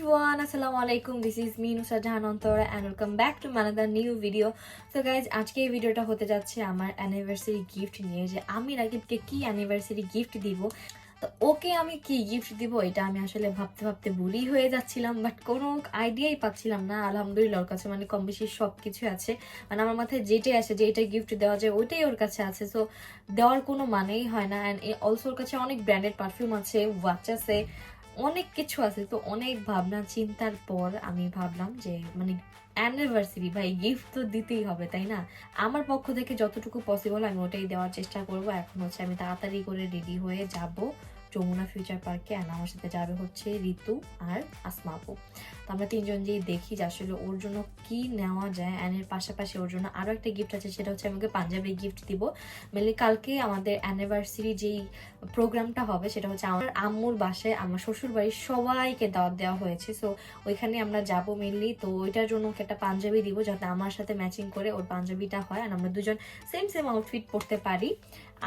everyone, আসসালামু আলাইকুম this Jahan Antara and back to another new video তো guys আজকে এই ভিডিওটা হতে যাচ্ছে আমার অ্যানিভার্সারি গিফট নিয়ে, যে আমি রাকিবকে কি অ্যানিভার্সারি গিফট দিব? তো ওকে আমি কি গিফট দিব এটা আমি আসলে ভাবতে ভাবতে ভুলই হয়ে যাচ্ছিলাম বাট কোনো আইডিয়াই পাচ্ছিলাম না, আলহামদুলিল্লাহ ওর কাছে মানে কম বেশি সব কিছু আছে। মানে আমার মাথায় যেটাই আসে যেটা গিফট দেওয়া যায়, ওইটাই ওর কাছে আছে। সো দেওয়ার কোনো মানেই হয় না অ্যান্ড অলসো ওর কাছে অনেক ব্র্যান্ডেড পারফিউম আছে ওয়াচ আছে অনেক কিছু আছে। তো অনেক ভাবনা, চিন্তার পর আমি ভাবলাম যে মানে অ্যানিভার্সারি ভাই গিফট তো দিতেই হবে, তাই না? আমার পক্ষ থেকে যতটুকু পসিবল আমি ওটাই দেওয়ার চেষ্টা করব। এখন হচ্ছে আমি তাড়াতাড়ি করে রেডি হয়ে যাব। যমুনা ফিউচার পার্কে অ্যান্ড আমার সাথে যাবে হচ্ছে ঋতু আর আসমা আপু। তো আমরা তিনজন যেই দেখি যে আসলে ওর জন্য কি নেওয়া যায় অ্যান্ড এর পাশাপাশি ওর জন্য আরও একটা গিফট আছে, সেটা হচ্ছে আমাকে পাঞ্জাবি গিফট দিব। মেনলি কালকে আমাদের অ্যানিভার্সারি যেই প্রোগ্রামটা হবে, সেটা হচ্ছে আমার আম্মুর বাসায় আমার শ্বশুর বাড়ির সবাইকে দাওয়াত দেওয়া হয়েছে। সো ওইখানে আমরা যাব মেনলি তো ওইটার জন্য ওকে একটা পাঞ্জাবি দিব যাতে আমার সাথে ম্যাচিং করে ওর পাঞ্জাবিটা হয় আর আমরা দুজন সেম সেম আউটফিট পরতে পারি।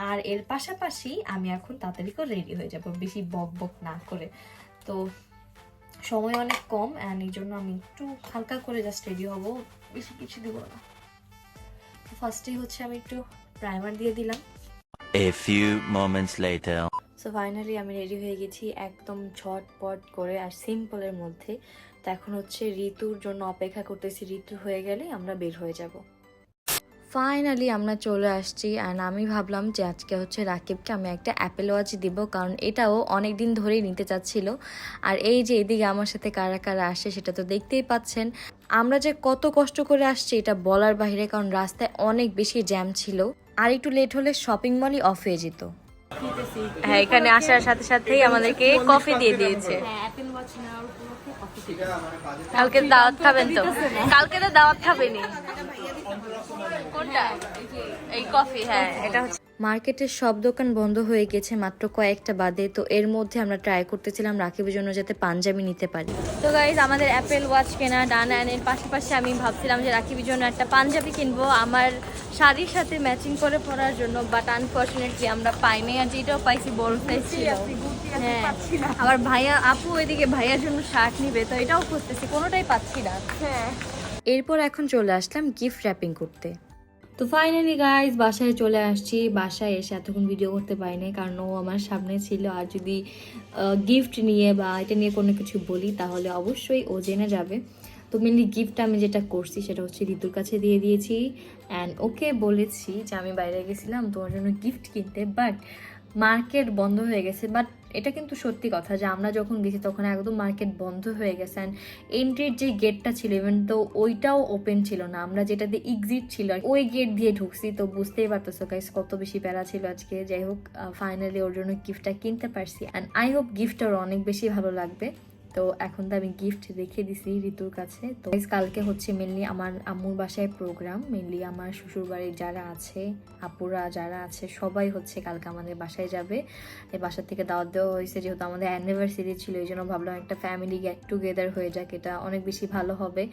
আর এর পাশাপাশি আমি এখন তাড়াতাড়ি করে রেডি হয়ে যাব বেশি বক বক না করে। তো সময় অনেক কম অ্যান্ড এই জন্য আমি একটু হালকা করে জাস্ট রেডি হব। বেশি কিছু দিব না। ফার্স্টেই হচ্ছে আমি একটু প্রাইমার দিয়ে দিলাম। A few moments later. So finally আমি রেডি হয়ে গেছি একদম ঝটপট করে আর সিম্পলের মধ্যে। তো এখন হচ্ছে ঋতুর জন্য অপেক্ষা করতেছি। ঋতু হয়ে গেলে আমরা বের হয়ে যাব। ফাইনালি আমরা চলে আসছি অ্যান্ড আমি ভাবলাম যে আজকে হচ্ছে রাকিবকে আমি একটা অ্যাপেল ওয়াচ দিব কারণ এটাও অনেক দিন ধরেই নিতে চাচ্ছিল। আর এই যে এদিকে আমার সাথে কারা কারা আসে সেটা তো দেখতেই পাচ্ছেন। আমরা যে কত কষ্ট করে আসছি এটা বলার বাইরে কারণ রাস্তায় অনেক বেশি জ্যাম ছিল। আর একটু লেট হলে শপিং মলই অফ হয়ে যেত। হ্যাঁ এখানে আসার সাথে সাথেই আমাদেরকে কফি দিয়ে দিয়েছে। কালকে দাওয়াত খাবেন তো? কালকে তো দাওয়াত খাবেনি। কোনটা? এই কফি হ্যাঁ এটা হচ্ছে মার্কেটের সব দোকান বন্ধ হয়ে গেছে মাত্র কয়েকটা বাদে তো এর মধ্যে আমরা ট্রাই করতেছিলাম রাকিবের জন্য যাতে পাঞ্জাবি নিতে পারি। তো গাইজ আমাদের অ্যাপেল ওয়াচ কেনা ডান অ্যান্ড এর পাশাপাশি আমি ভাবছিলাম যে রাকিবের জন্য একটা পাঞ্জাবি কিনবো। আমার শাড়ির সাথে ম্যাচিং করে পরার জন্য বাট আনফর্চুনেটলি আমরা পাইনি আর যেটাও পাইছি বড় সাইজ ছিল। হ্যাঁ আমার ভাইয়া আপু এদিকে ভাইয়ার জন্য শার্ট নিবে তো এটাও খুঁজতেছি কোনোটাই পাচ্ছি না। এরপর এখন চলে আসলাম গিফট র্যাপিং করতে। তো ফাইনালি গাইজ বাসায় চলে আসছি। বাসায় এসে এতক্ষণ ভিডিও করতে পারিনি, কারণ ও আমার সামনে ছিল। আর যদি গিফট নিয়ে বা এটা নিয়ে কোনো কিছু বলি, তাহলে অবশ্যই ও জেনে যাবে। তো মেনলি গিফট আমি যেটা করছি, সেটা হচ্ছে ঋতুর কাছে দিয়ে দিয়েছি। অ্যান্ড ওকে বলেছি যে আমি বাইরে গেছিলাম তোমার জন্য গিফট কিনতে বাট মার্কেট বন্ধ হয়ে গেছে। বাট এটা কিন্তু সত্যি কথা যে আমরা যখন গেছি তখন একদম মার্কেট বন্ধ হয়ে গেছে অ্যান্ড এন্ট্রির যে গেটটা ছিল ইভেন তো ওইটাও ওপেন ছিল না, আমরা যেটা দিয়ে এক্সিট ছিল ওই গেট দিয়ে ঢুকছি। তো বুঝতেই পারতেছো গাইস কত বেশি প্যারা ছিল আজকে। যাই হোক ফাইনালি ওর জন্য গিফটটা কিনতে পারছি অ্যান্ড আই হোপ গিফটটা ওর অনেক বেশি ভালো লাগবে। তো এখন তো আমি গিফট রেখে দিছি ঋতুর কাছে। তো কালকে হচ্ছে মেনলি আমার আম্মুর বাসায় প্রোগ্রাম মেনলি আমার শ্বশুর বাড়ির যারা আছে, আপুরা যারা আছে, সবাই হচ্ছে কালকে আমাদের বাসায় যাবে। এই বাসা থেকে দাওয়াত দেওয়া হয়েছে, যেহেতু আমাদের অ্যানিভার্সারি ছিল, এই জন্য ভাবলাম একটা ফ্যামিলি গেট টুগেদার হয়ে যাক, এটা অনেক বেশি ভালো হবে।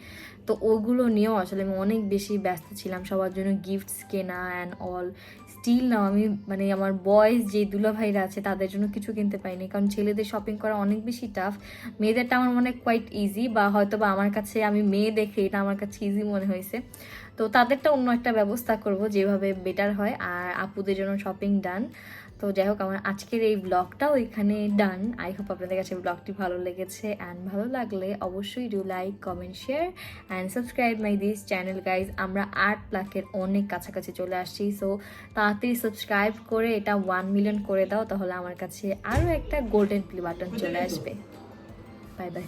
তো ওগুলো নিয়েও আসলে আমি অনেক বেশি ব্যস্ত ছিলাম, সবার জন্য গিফটস কেনা অ্যান্ড অল স্টিল নাও আমি মানে আমার বয়স যে দুলা ভাইরা আছে, তাদের জন্য কিছু কিনতে পাইনি কারণ ছেলেদের শপিং করা অনেক বেশি টাফ মেয়েদেরটা আমার মনে কোয়াইট ইজি বা হয়তো বা আমার কাছে, আমি মেয়ে দেখে এটা আমার কাছে ইজি মনে হয়েছে। তো তাদেরটা অন্য একটা ব্যবস্থা করব, যেভাবে বেটার হয়। আর আপুদের জন্য শপিং ডান তো যাই হোক, আমার আজকের এই ব্লগটাও এখানে ডান আই হোপ আপনাদের কাছে ব্লগটি ভালো লেগেছে অ্যান্ড ভালো লাগলে অবশ্যই do like comment share and subscribe my this channel guys আমরা আট লাখের অনেক কাছাকাছি চলে আসছি সো তাড়াতাড়ি সাবস্ক্রাইব করে এটা ওয়ান মিলিয়ন করে দাও, তাহলে আমার কাছে আরও একটা গোল্ডেন প্লে বাটন চলে আসবে। Bye bye